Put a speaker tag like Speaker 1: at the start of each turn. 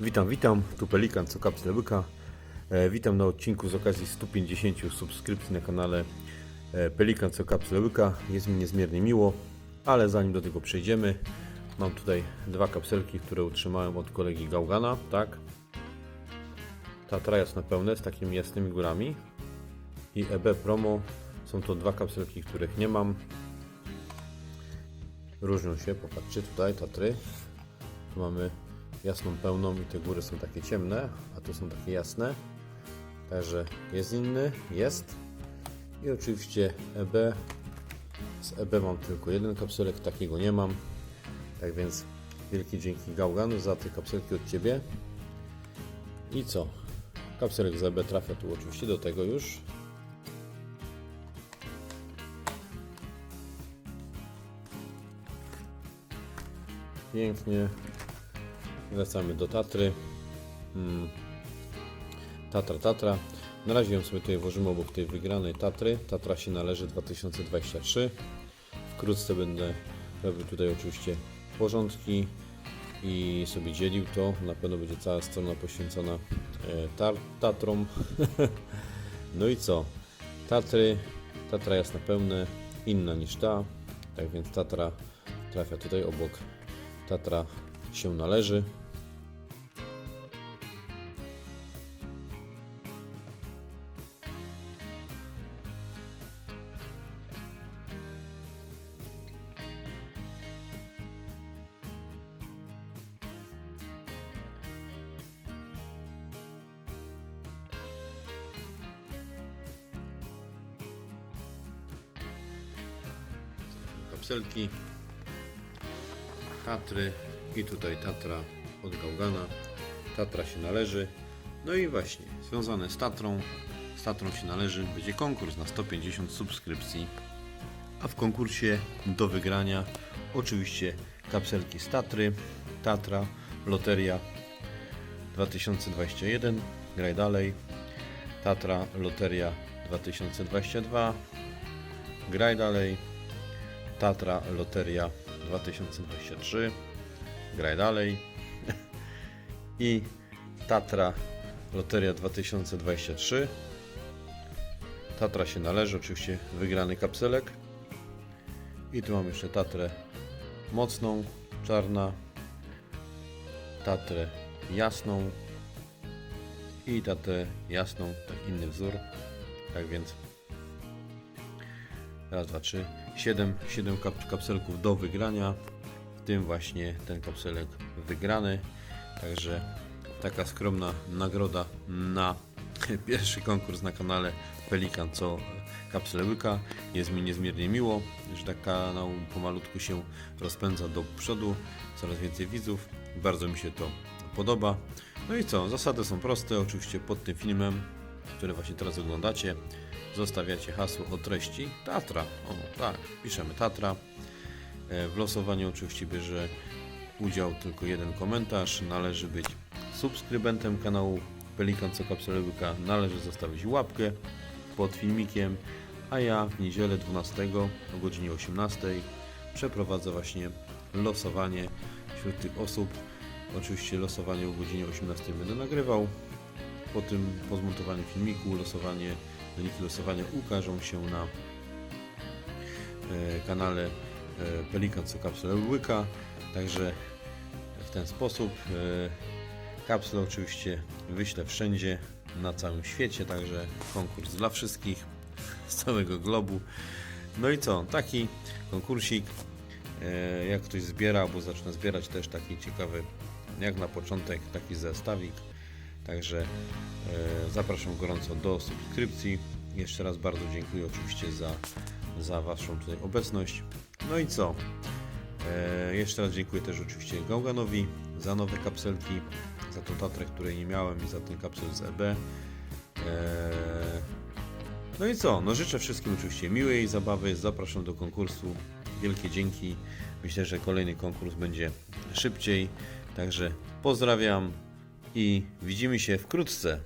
Speaker 1: Witam, witam, tu Pelikan, co kapsle łyka. E, witam na odcinku z okazji 150 subskrypcji na kanale e, Pelikan, co kapsle łyka. Jest mi niezmiernie miło, ale zanim do tego przejdziemy, mam tutaj dwa kapselki, które utrzymałem od kolegi Gałgana, tak. Tatra jest na pełne z takimi jasnymi górami i EB Promo są to dwa kapselki, których nie mam. Różnią się, popatrzcie tutaj, Tatry. Tu mamy jasną pełną i te góry są takie ciemne, a tu są takie jasne. Także jest inny, jest. I oczywiście EB. Z EB mam tylko jeden kapselek, takiego nie mam. Tak więc wielkie dzięki Gałganu za te kapselki od Ciebie. I co? Kapselek z EB trafia tu oczywiście do tego już. Pięknie. Wracamy do Tatry. Mm. Tatra, Tatra. Na razie ją sobie tutaj włożymy obok tej wygranej Tatry. Tatra się należy 2023. Wkrótce będę robił tutaj oczywiście porządki i sobie dzielił to. Na pewno będzie cała strona poświęcona e, Tatrom. no i co? Tatry. Tatra jest na pełne inna niż ta. Tak więc Tatra trafia tutaj obok. Tatra się należy. Kapselki, Tatry i tutaj Tatra od Gałgana. Tatra się należy. No i właśnie, związane z Tatrą, z Tatrą się należy, będzie konkurs na 150 subskrypcji. A w konkursie do wygrania oczywiście kapselki z Tatry, Tatra, Loteria 2021, graj dalej, Tatra, Loteria 2022, graj dalej, Tatra, Loteria 2023, graj dalej i Tatra, Loteria 2023. Tatra się należy, oczywiście wygrany kapselek. I tu mam jeszcze Tatrę mocną, czarna, Tatrę jasną i Tatrę jasną, tak inny wzór. Tak więc raz, dwa, trzy, siedem, siedem kap kapselków do wygrania, w tym właśnie ten kapselek wygrany. Także taka skromna nagroda na pierwszy konkurs na kanale Pelikan co kapsle łyka. Jest mi niezmiernie miło, że tak kanał pomalutku się rozpędza do przodu, coraz więcej widzów. Bardzo mi się to podoba. No i co? Zasady są proste. Oczywiście pod tym filmem, który właśnie teraz oglądacie, zostawiacie hasło o treści Tatra. O tak, piszemy Tatra. E, W losowaniu oczywiście bierze udział tylko jeden komentarz. Należy być subskrybentem kanału Pelikan co kapsule łyka. Należy zostawić łapkę pod filmikiem. A ja w niedzielę 12 o godzinie 18 przeprowadzę właśnie losowanie wśród tych osób. Oczywiście losowanie o godzinie 18 będę nagrywał. Po tym, po zmontowaniu filmiku, losowanie, wyniki losowania ukażą się na e, kanale e, Pelikan co kapsule łyka. Także w ten sposób e, kapsle oczywiście wyślę wszędzie na całym świecie, także konkurs dla wszystkich z całego globu. No i co, taki konkursik. Jak ktoś zbiera, albo zaczyna zbierać też taki ciekawy, jak na początek, taki zestawik. Także e, zapraszam gorąco do subskrypcji. Jeszcze raz bardzo dziękuję oczywiście za, za Waszą tutaj obecność. No i co? E, jeszcze raz dziękuję też oczywiście Gałganowi za nowe kapselki, za tą Tatrę, której nie miałem i za ten kapsel z EB. E, no i co? No życzę wszystkim oczywiście miłej zabawy. Zapraszam do konkursu. Wielkie dzięki. Myślę, że kolejny konkurs będzie szybciej. Także pozdrawiam i widzimy się wkrótce.